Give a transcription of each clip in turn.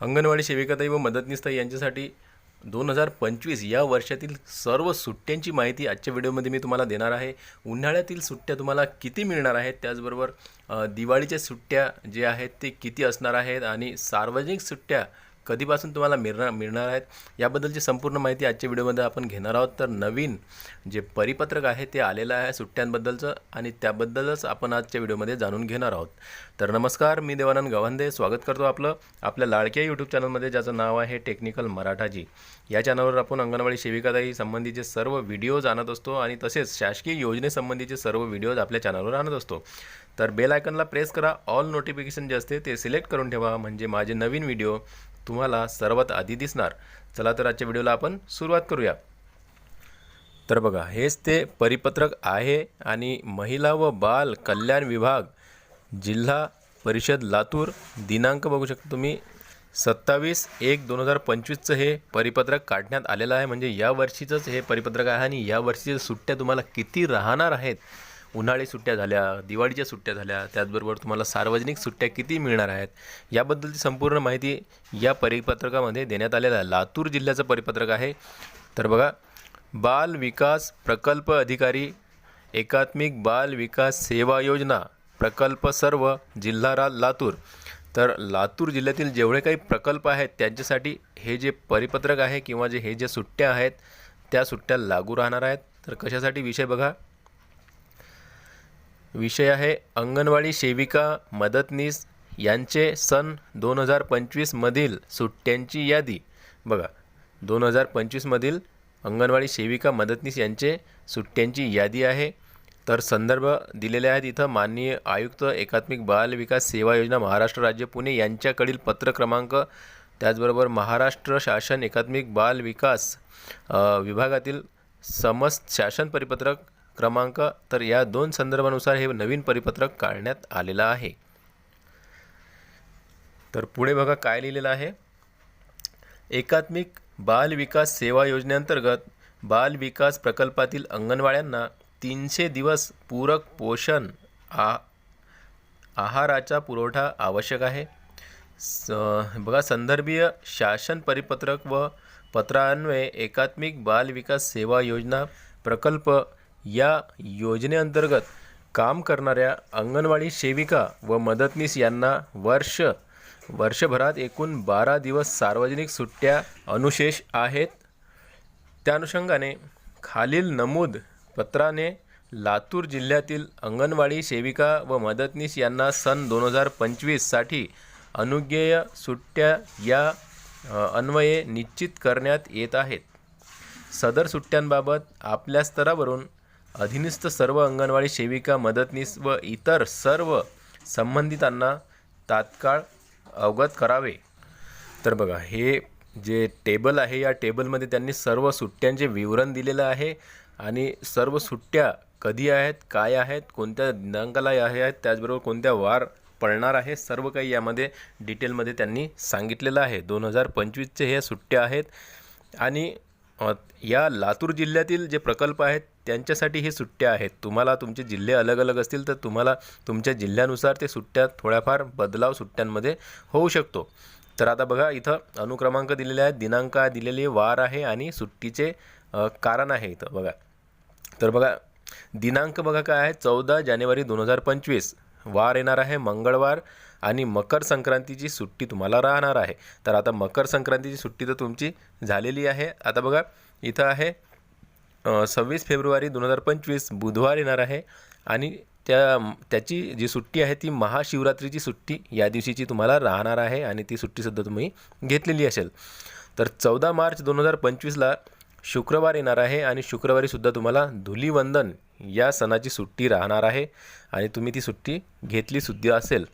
अंगणवाडी सेविकाताई व मदतनीसताई यांच्यासाठी दोन हजार पंचवीस या वर्षातील सर्व सुट्ट्यांची माहिती आजच्या व्हिडिओमध्ये मी तुम्हाला देणार आहे. उन्हाळ्यातील सुट्ट्या तुम्हाला किती मिळणार आहेत? त्याचबरोबर दिवाळीच्या सुट्ट्या जे आहेत ते किती असणार आहेत? आणि सार्वजनिक सुट्ट्या कधीपासून तुम्हाला मिळणार मिळणार आहेत याबद्दलची संपूर्ण माहिती आजच्या व्हिडिओमध्ये आपण घेणार आहोत. तर नवीन जे परिपत्रक आहे ते आलेलं आहे सुट्ट्यांबद्दलचं आणि त्याबद्दलच आपण आजच्या व्हिडिओमध्ये जाणून घेणार आहोत. तर नमस्कार मी देवानंद गव्हांदे स्वागत करतो आपलं आपल्या लाडक्या यूट्यूब चॅनलमध्ये ज्याचं नाव आहे टेक्निकल मराठाजी. या चॅनलवर आपण अंगणवाडी सेविकाताई संबंधीचे सर्व व्हिडिओज आणत असतो आणि तसेच शासकीय योजनेसंबंधीचे सर्व व्हिडिओज आपल्या चॅनलवर आणत असतो. तर बेल आयकनला प्रेस करा. ऑल नोटिफिकेशन जे असते ते सिलेक्ट करून ठेवा. म्हणजे माझे नवीन व्हिडिओ तुम्हाला सर्वात आधी दिसणार. चला तर आजच्या व्हिडिओला आपण सुरुवात करूया. तर बघा हेच ते परिपत्रक आहे आणि महिला व बाल कल्याण विभाग जिल्हा परिषद लातूर दिनांक बघू शकता तुम्ही सत्तावीस एक दोन हजार पंचवीसचं हे परिपत्रक काढण्यात आलेलं आहे. म्हणजे या वर्षीचंच हे परिपत्रक आहे आणि या वर्षीच्या सुट्ट्या तुम्हाला किती राहणार आहेत उन्हाळी सुट्ट्या झाल्या दिवाळीच्या सुट्ट्या झाल्या त्याचबरोबर तुम्हाला सार्वजनिक सुट्ट्या किती मिळणार आहेत याबद्दलची संपूर्ण माहिती या परिपत्रकामध्ये देण्यात आलेलं आहे. लातूर जिल्ह्याचं परिपत्रक आहे. तर बघा बाल विकास प्रकल्प अधिकारी एकात्मिक बाल विकास सेवा योजना प्रकल्प सर्व जिल्हा रा लातूर. तर लातूर जिल्ह्यातील जेवढे काही प्रकल्प आहेत त्यांच्यासाठी हे जे परिपत्रक आहे किंवा जे हे जे सुट्ट्या आहेत त्या सुट्ट्या लागू राहणार आहेत. तर कशासाठी विषय बघा. विषय आहे अंगणवाडी सेविका मदतनीस यांचे सन दोन हजार पंचवीसमधील सुट्ट्यांची यादी. बघा दोन हजार पंचवीसमधील अंगणवाडी सेविका मदतनीस यांचे सुट्ट्यांची यादी आहे. तर संदर्भ दिलेले आहेत इथं माननीय आयुक्त एकात्मिक बाल विकास सेवा योजना महाराष्ट्र राज्य पुणे यांच्याकडील पत्र क्रमांक त्याचबरोबर महाराष्ट्र शासन एकात्मिक बाल विकास विभागातील समस्त शासन परिपत्रक क्रमांक तर या दोन संदर्भानुसार हे नवीन परिपत्रक काढण्यात आलेलं आहे. तर पुढे बघा काय लिहिलेलं आहे. एकात्मिक बाल विकास सेवा योजनेअंतर्गत बाल विकास प्रकल्पातील अंगणवाड्यांना तीनशे दिवस पूरक पोषण आ आहाराचा पुरवठा आवश्यक आहे. स बघा संदर्भीय शासन परिपत्रक व पत्रान्वये एकात्मिक बाल विकास सेवा योजना प्रकल्प या योजनेअंतर्गत काम करणाऱ्या अंगणवाडी सेविका व मदतनीस यांना वर्ष वर्षभरात एकूण बारा दिवस सार्वजनिक सुट्ट्या अनुशेष आहेत. त्या अनुषंगाने खालील नमूद पत्राने लातूर जिल्ह्यातील अंगणवाडी सेविका व मदतनीस यांना सन दोन हजार पंचवीससाठी अनुज्ञेय सुट्ट्या या अन्वये निश्चित करण्यात येत आहेत. सदर सुट्ट्यांबाबत आपल्या स्तरावरून अधीनस्थ सर्व अंगणवाडी सेविका मदतनीस व इतर सर्व संबंधितांना तात्काळ अवगत करावे. तर बघा हे जे टेबल आहे या टेबलमध्ये त्यांनी सर्व सुट्ट्यांचे विवरण दिलेलं आहे आणि सर्व सुट्ट्या कधी आहेत काय आहेत कोणत्या दिनांकाला आहे आहेत त्याचबरोबर कोणत्या वार पडणार आहे सर्व काही यामध्ये डिटेलमध्ये त्यांनी सांगितलेलं आहे. दोन हजार पंचवीसचे हे सुट्ट्या आहेत आणि या लातूर जिल्ह्यातील जे प्रकल्प आहेत त्यांच्यासाठी हे सुट्ट्या आहेत. तुम्हाला तुमचे जिल्हे अलग अलग असतील तर तुम्हाला तुमच्या जिल्ह्यानुसार ते सुट्ट्या थोड्याफार बदलाव सुट्ट्यांमध्ये होऊ शकतो. तर आता बघा इथं अनुक्रमांक दिलेले आहेत. दिनांक दिलेले वार आहे आणि सुट्टीचे कारण आहे इथं बघा. तर बघा दिनांक बघा काय आहे. चौदा जानेवारी दोन हजार पंचवीस. वार येणार आहे मंगळवार आणि मकर संक्रांतीची सुट्टी तुम्हाला राहणार आहे. तर आता मकर संक्रांतीची सुट्टी तर तुमची झालेली आहे. आता बघा इथं आहे सव्वीस फेब्रुवारी दोन हजार पंचवीस बुधवार येणार आहे. आणि त्या त्याची जी सुट्टी आहे ती महाशिवरात्रीची सुट्टी या दिवशीची तुम्हाला राहणार आहे आणि ती सुट्टीसुद्धा तुम्ही घेतलेली असेल. तर चौदा मार्च दोन हजार पंचवीसला शुक्रवार येणार आहे आणि शुक्रवारीसुद्धा तुम्हाला धुलीवंदन या सणाची सुट्टी राहणार आहे आणि तुम्ही ती सुट्टी घेतलीसुद्धा असेल.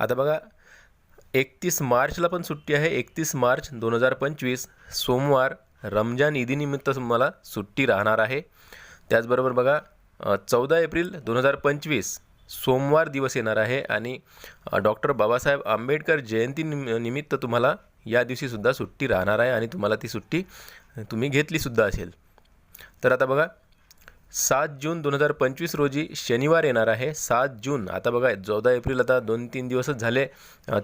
आता बघा एकतीस मार्चला पण सुट्टी आहे. एकतीस मार्च दोन हजार पंचवीस सोमवार रमजान ईदीनिमित्त तुम्हाला सुट्टी राहणार आहे. त्याचबरोबर बघा चौदा एप्रिल दोन हजार पंचवीस सोमवार दिवस येणार आहे आणि डॉक्टर बाबासाहेब आंबेडकर जयंती निम निमित्त तुम्हाला या दिवशीसुद्धा सुट्टी राहणार आहे आणि तुम्हाला ती सुट्टी तुम्ही घेतलीसुद्धा असेल. तर आता बघा सात जून दोन हजार पंचवीस रोजी शनिवार येणार आहे. सात जून आता बघा चौदा एप्रिल आता दोन तीन दिवसच झाले.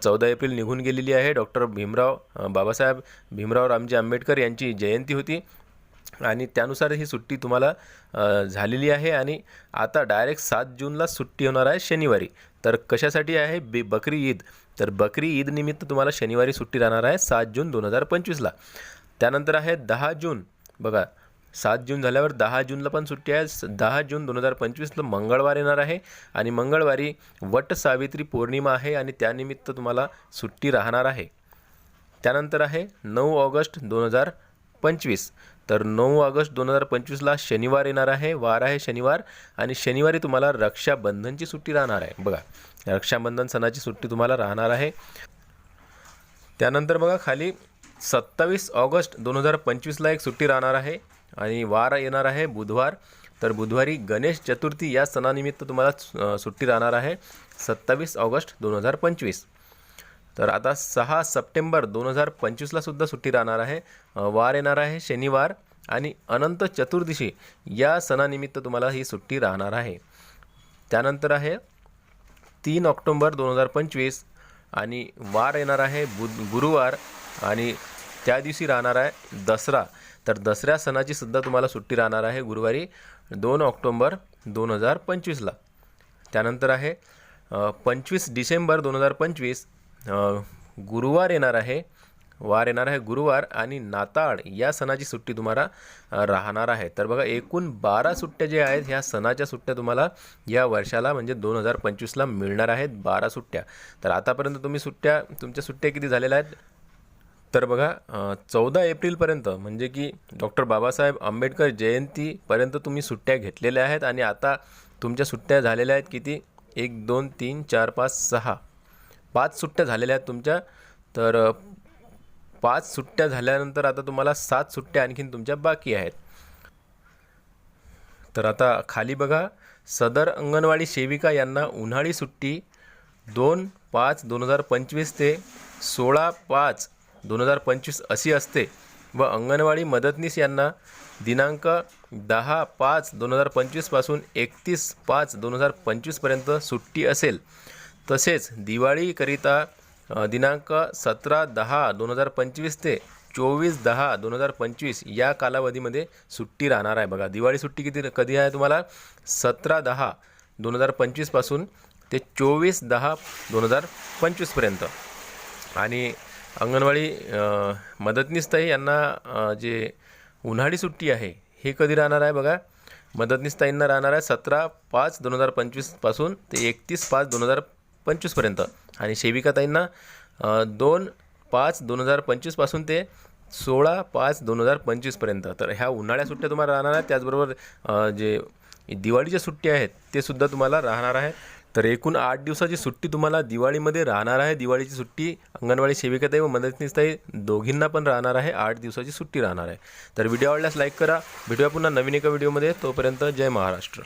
चौदा एप्रिल निघून गेलेली आहे. डॉक्टर भीमराव बाबासाहेब भीमराव रामजी आंबेडकर यांची जयंती होती. आणि त्यानुसार ही सुट्टी तुम्हाला झालेली आहे. आणि आता डायरेक्ट सात जूनला सुट्टी होणार आहे शनिवारी. तर कशासाठी आहे? बे बकरी ईद. तर बकरी ईद निमित्त तुम्हाला शनिवारी सुट्टी राहणार आहे सात जून दोन हजार पंचवीसला. त्यानंतर आहे दहा जून. बघा सात जून झाल्यावर दहा जूनला पण सुट्टी आहे. स- दहा जून दोन हजार पंचवीसला मंगळवार येणार आहे आणि मंगळवारी वट सावित्री पौर्णिमा आहे आणि त्यानिमित्त तुम्हाला सुट्टी राहणार आहे. त्यानंतर आहे नऊ ऑगस्ट दोन हजार पंचवीस. तर नऊ ऑगस्ट दोन हजार पंचवीसला शनिवार येणार आहे वार आहे शनिवार आणि शनिवारी तुम्हाला रक्षाबंधनची सुट्टी राहणार आहे. बघा रक्षाबंधन सणाची सुट्टी तुम्हाला राहणार आहे. त्यानंतर बघा खाली सत्तावीस ऑगस्ट दोन हजार पंचवीसला एक सुट्टी राहणार आहे. आणि वार येणार आहे बुधवार. तर बुधवारी गणेश चतुर्थी या सणानिमित्त तुम्हाला सुट्टी राहणार आहे. सत्तावीस ऑगस्ट दोन हजार पंचवीस. तर आता सहा सप्टेंबर दोन हजार पंचवीसला सुद्धा सुट्टी राहणार आहे. वार येणार आहे शनिवार आणि अनंत चतुर्दशी या सणानिमित्त तुम्हाला ही सुट्टी राहणार आहे. त्यानंतर आहे तीन ऑक्टोंबर दोन हजार पंचवीस आणि वार येणार आहे बुध गुरुवार आणि त्या दिवशी राहणार आहे दसरा. तर दसऱ्या सणाची सुद्धा तुम्हाला सुट्टी राहणार आहे गुरुवारी दोन ऑक्टोंबर दोन हजार पंचवीसला. त्यानंतर आहे पंचवीस डिसेंबर दोन हजार पंचवीस गुरुवार येणार आहे वार येणार आहे गुरुवार आणि नाताळ या सणाची सुट्टी तुम्हाला राहणार आहे. तर बघा एकूण बारा सुट्ट्या जे आहेत ह्या सणाच्या सुट्ट्या तुम्हाला या वर्षाला म्हणजे दोन हजार पंचवीसला मिळणार आहेत बारा सुट्ट्या. तर आतापर्यंत तुम्ही सुट्ट्या तुमच्या सुट्ट्या किती झालेल्या आहेत? तर बघा चौदा एप्रिलपर्यंत म्हणजे की डॉक्टर बाबासाहेब आंबेडकर जयंतीपर्यंत तुम्ही सुट्ट्या घेतलेल्या आहेत आणि आता तुमच्या सुट्ट्या झालेल्या आहेत किती? एक दोन तीन चार पाच सहा. पाच सुट्ट्या झालेल्या आहेत तुमच्या. तर पाच सुट्ट्या झाल्यानंतर आता तुम्हाला सात सुट्ट्या आणखीन तुमच्या बाकी आहेत. तर आता खाली बघा सदर अंगणवाडी सेविका यांना उन्हाळी सुट्टी दोन पाच दोन हजार पंचवीस ते सोळा पाच दोन हजार पंचवीस अशी असते. व अंगणवाडी मदतनीस यांना दिनांक दहा पाच दोन हजार पंचवीसपासून एकतीस पाच दोन हजार पंचवीसपर्यंत सुट्टी असेल. तसेच दिवाळीकरिता दिनांक सतरा दहा दोन हजार पंचवीस ते चोवीस दहा दोन हजार पंचवीस या कालावधीमध्ये सुट्टी राहणार आहे. बघा दिवाळी सुट्टी किती कधी आहे तुम्हाला? सतरा दहा दोन हजार पंचवीसपासून ते चोवीस दहा दोन हजार पंचवीसपर्यंत आणि अंगणवाडी मदतनीसताई यांना जे उन्हाळी सुट्टी आहे हे कधी राहणार आहे बघा? मदतनीसताईंना राहणार आहे सतरा पाच दोन हजार पंचवीसपासून ते एकतीस पाच दोन हजार पंचवीसपर्यंत आणि सेविकाताईंना दोन पाच दोन हजार पंचवीसपासून ते सोळा पाच दोन हजार पंचवीसपर्यंत तर ह्या उन्हाळ्या सुट्ट्या तुम्हाला राहणार आहेत. त्याचबरोबर जे दिवाळीच्या सुट्ट्या आहेत ते सुद्धा तुम्हाला राहणार आहे तर एकूण आठ दिवसाची सुट्टी तुम्हाला दिवाळीमध्ये राहणार आहे. दिवाळीची सुट्टी अंगणवाडी सेविकाताई व मदतनीसताई दोघींना पण राहणार आहे. आठ दिवसाची सुट्टी राहणार आहे. तर व्हिडिओ आवडल्यास लाईक करा. भेटूया पुन्हा नवीन एका व्हिडिओमध्ये. तोपर्यंत जय महाराष्ट्र.